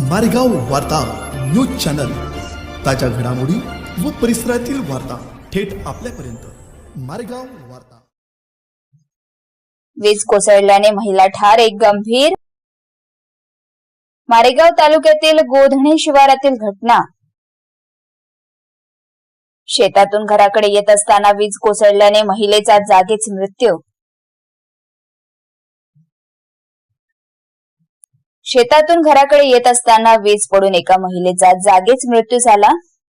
मारेगाव वार्ता news channel. ताज्या घडामोडी व परिसरातील वार्ता थेट आपल्यापर्यंत. मारेगाव वार्ता. वीज कोसळल्याने महिला ठार एक गंभीर. मारेगाव तालुक्यातील गोधणे शिवारातील घटना. शेतातून घराकडे येत असताना वीज कोसळल्याने महिलेचा जागीच मृत्यू. शेतातून घराकडे येत असताना वीज पडून एका महिलेचा जागीच मृत्यू झाला.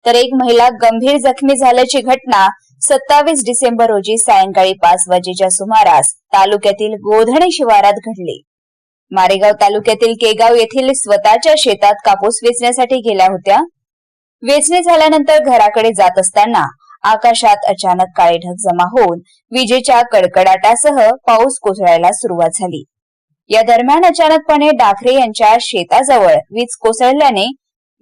तर एक महिला गंभीर जखमी झाल्याची घटना सत्तावीस डिसेंबर रोजी सायंकाळी पाच वाजेच्या सुमारास तालुक्यातील गोधणे शिवारात घडली. मारेगाव तालुक्यातील केगाव येथील स्वतःच्या शेतात कापूस वेचण्यासाठी गेल्या होत्या. वेचणी झाल्यानंतर घराकडे जात असताना आकाशात अचानक काळे ढग जमा होऊन विजेच्या कडकडाटासह पाऊस कोसळायला सुरुवात झाली. या दरम्यान अचानकपणे डाखरे यांच्या शेताजवळ वीज कोसळल्याने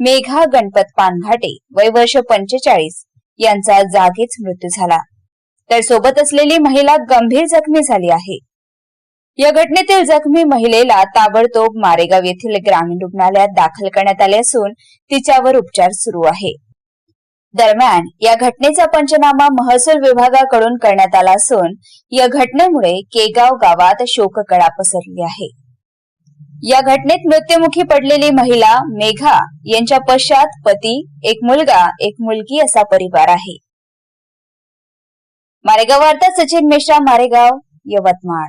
मेघा गणपत पानघाटे वय वर्ष पंचेचाळीस यांचा जागीच मृत्यू झाला. तर सोबत असलेली महिला गंभीर जखमी झाली आहे. या घटनेतील जखमी महिलेला ताबडतोब मारेगाव येथील ग्रामीण रुग्णालयात दाखल करण्यात आले असून तिच्यावर उपचार सुरू आहे. दरम्यान या घटनेचा पंचनामा महसूल विभागाकडून करण्यात आला असून या घटनेमुळे केगाव गावात शोककळा पसरली आहे. या घटनेत मृत्युमुखी पडलेली महिला मेघा यांच्या पश्चात पती एक मुलगा एक मुलगी असा परिवार आहे. मारेगाव वार्ता सचिन मिश्रा मारेगाव यवतमाळ.